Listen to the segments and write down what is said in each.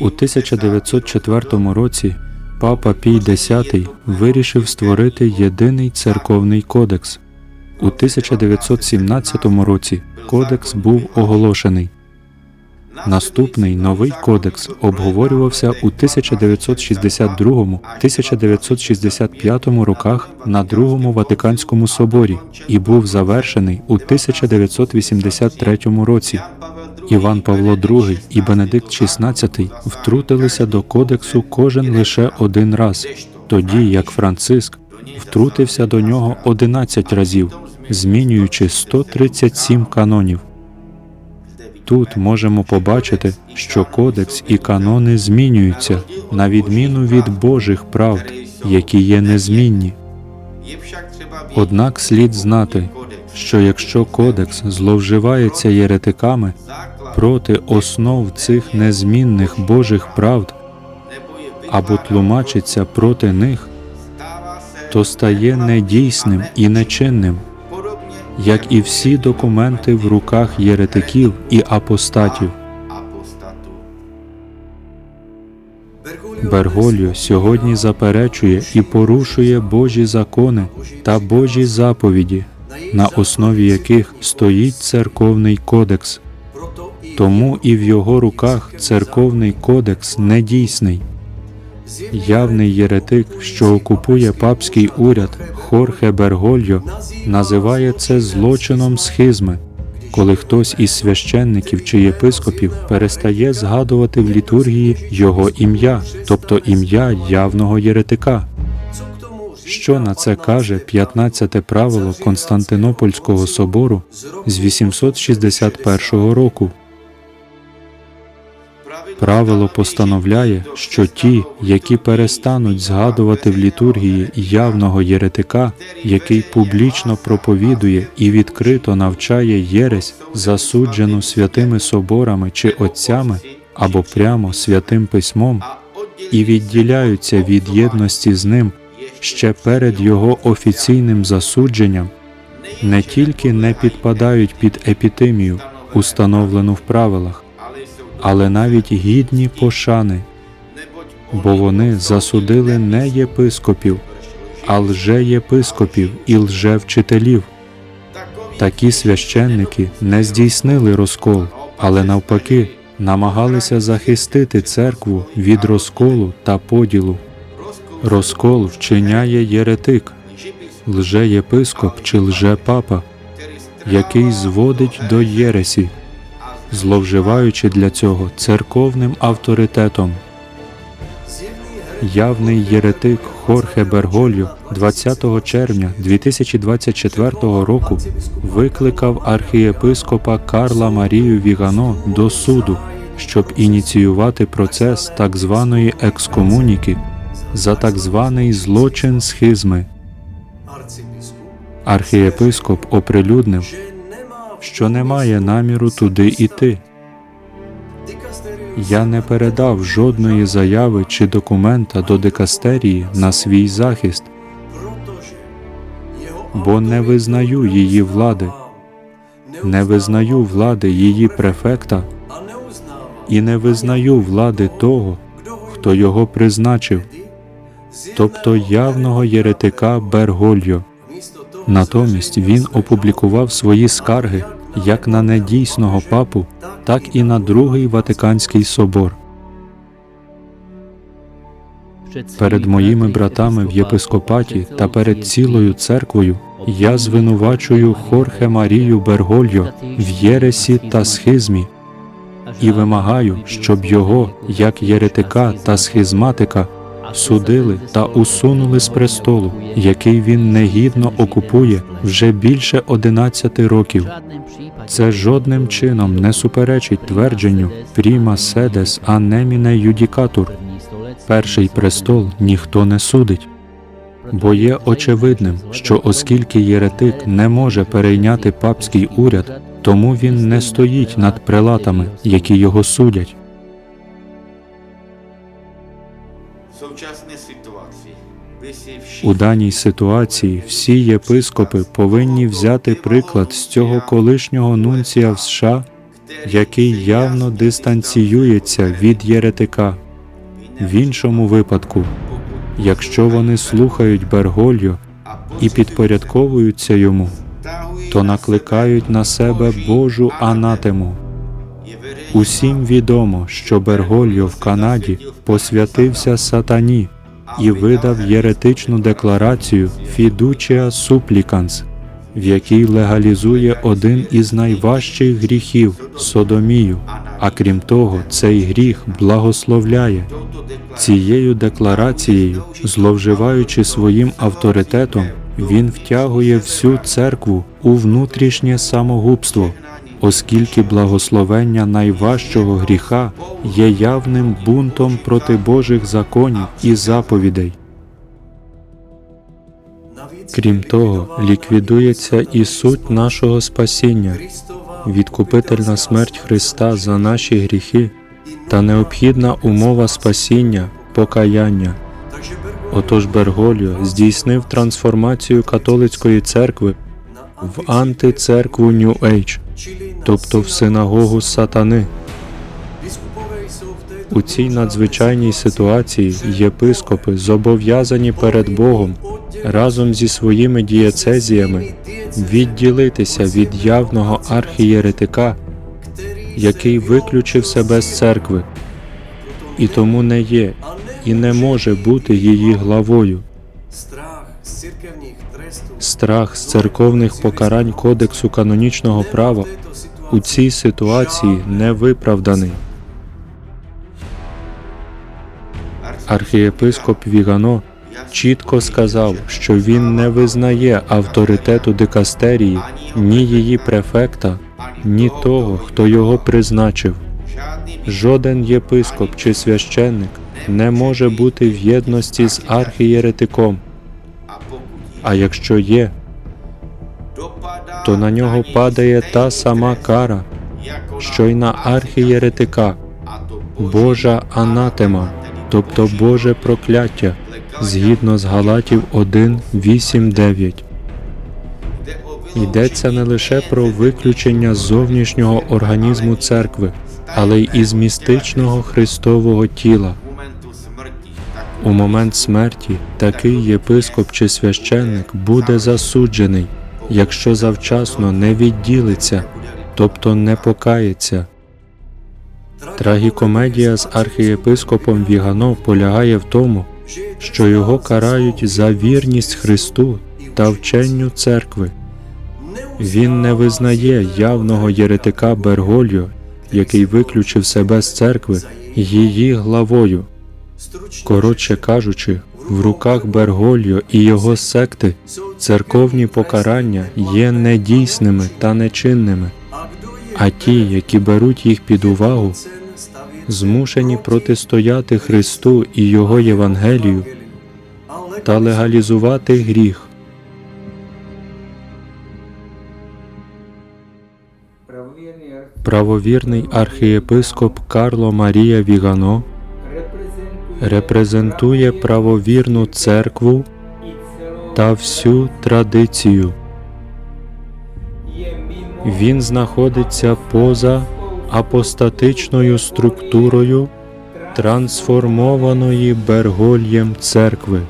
У 1904 році папа Пій X вирішив створити єдиний церковний кодекс. У 1917 році кодекс був оголошений. Наступний новий кодекс обговорювався у 1962-1965 роках на Другому Ватиканському соборі і був завершений у 1983 році. Іван Павло II і Бенедикт XVI втрутилися до кодексу кожен лише один раз, тоді як Франциск втрутився до нього 11 разів, змінюючи 137 канонів. Тут можемо побачити, що кодекс і канони змінюються на відміну від Божих правд, які є незмінні. Однак слід знати, що якщо кодекс зловживається єретиками проти основ цих незмінних Божих правд або тлумачиться проти них, то стає недійсним і нечинним, як і всі документи в руках єретиків і апостатів. Бергольо сьогодні заперечує і порушує Божі закони та Божі заповіді, на основі яких стоїть церковний кодекс. Тому і в його руках церковний кодекс недійсний. Явний єретик, що окупує папський уряд Хорхе Бергольо, називає це злочином схизми, коли хтось із священників чи єпископів перестає згадувати в літургії його ім'я, тобто ім'я явного єретика. Що на це каже 15-те правило Константинопольського собору з 861 року? Правило постановляє, що ті, які перестануть згадувати в літургії явного єретика, який публічно проповідує і відкрито навчає єресь, засуджену святими соборами чи отцями або прямо святим письмом, і відділяються від єдності з ним ще перед його офіційним засудженням, не тільки не підпадають під епітимію, установлену в правилах, але навіть гідні пошани, бо вони засудили не єпископів, а лже-єпископів і лже-вчителів. Такі священники не здійснили розкол, але навпаки намагалися захистити церкву від розколу та поділу. Розкол вчиняє єретик, лже-єпископ чи лже-папа, який зводить до єресі, зловживаючи для цього церковним авторитетом. Явний єретик Хорхе Бергольо 20 червня 2024 року викликав архієпископа Карла Марію Вігано до суду, щоб ініціювати процес так званої екскомуніки за так званий злочин схизми. Архієпископ оприлюднив, що не має наміру туди іти. Я не передав жодної заяви чи документа до дикастерії на свій захист, бо не визнаю її влади, не визнаю влади її префекта і не визнаю влади того, хто його призначив, тобто явного єретика Бергольо. Натомість він опублікував свої скарги як на недійсного папу, так і на Другий Ватиканський собор. Перед моїми братами в єпископаті та перед цілою церквою я звинувачую Хорхе Марію Бергольо в єресі та схизмі і вимагаю, щоб його, як єретика та схизматика, судили та усунули з престолу, який він негідно окупує вже більше 11 років. Це жодним чином не суперечить твердженню пріма седес анеміне юдікатур. Перший престол ніхто не судить. Бо є очевидним, що оскільки єретик не може перейняти папський уряд, тому він не стоїть над прелатами, які його судять. У даній ситуації всі єпископи повинні взяти приклад з цього колишнього нунція в США який явно дистанціюється від єретика. В іншому випадку, якщо вони слухають Бергольо і підпорядковуються йому, то накликають на себе Божу анатему. Усім відомо, що Бергольо в Канаді посвятився сатані і видав єретичну декларацію Fiducia Supplicans, в якій легалізує один із найважчих гріхів содомію. А крім того, цей гріх благословляє. Цією декларацією, зловживаючи своїм авторитетом, він втягує всю церкву у внутрішнє самогубство, оскільки благословення найважчого гріха є явним бунтом проти Божих законів і заповідей. Крім того, ліквідується і суть нашого спасіння, відкупительна смерть Христа за наші гріхи та необхідна умова спасіння покаяння. Отож Бергольо здійснив трансформацію католицької церкви в антицеркву Age, тобто в синагогу сатани. У цій надзвичайній ситуації єпископи зобов'язані перед Богом разом зі своїми дієцезіями відділитися від явного архієретика, який виключив себе з церкви, і тому не є і не може бути її главою. Страх з церковних покарань Кодексу канонічного права у цій ситуації не виправданий. Архієпископ Вігано чітко сказав, що він не визнає авторитету дикастерії ні її префекта, ні того, хто його призначив. Жоден єпископ чи священник не може бути в єдності з архієретиком. А якщо є, то на нього падає та сама кара, що й на архієретика, Божа анатема, тобто Боже прокляття, згідно з Галатів 1, 8, 9. Йдеться не лише про виключення зовнішнього організму церкви, але й із містичного Христового тіла. У момент смерті такий єпископ чи священник буде засуджений, якщо завчасно не відділиться, тобто не покається. Трагікомедія з архієпископом Вігано полягає в тому, що його карають за вірність Христу та вченню церкви. Він не визнає явного єретика Бергольо, який виключив себе з церкви, її главою. Коротше кажучи, в руках Бергольо і його секти церковні покарання є недійсними та нечинними, а ті, які беруть їх під увагу, змушені протистояти Христу і Його Євангелію та легалізувати гріх. Правовірний архієпископ Карло Марія Вігано репрезентує правовірну церкву та всю традицію. Він знаходиться поза апостатичною структурою трансформованої Бергольєм церкви.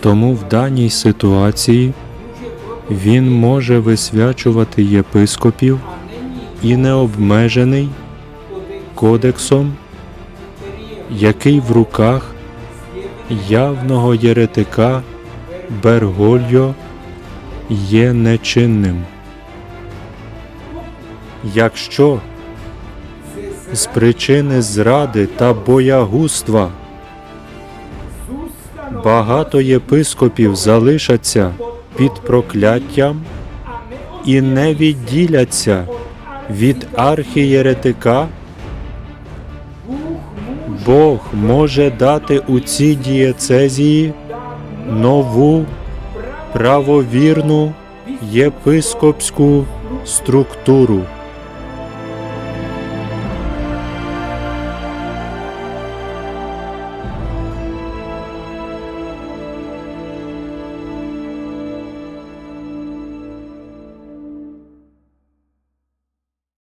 Тому в даній ситуації він може висвячувати єпископів і не обмежений кодексом, який в руках явного єретика Бергольо є нечинним. Якщо з причини зради та боягузтва багато єпископів залишаться під прокляттям і не відділяться від архієретика, Бог може дати у цій дієцезії нову правовірну єпископську структуру.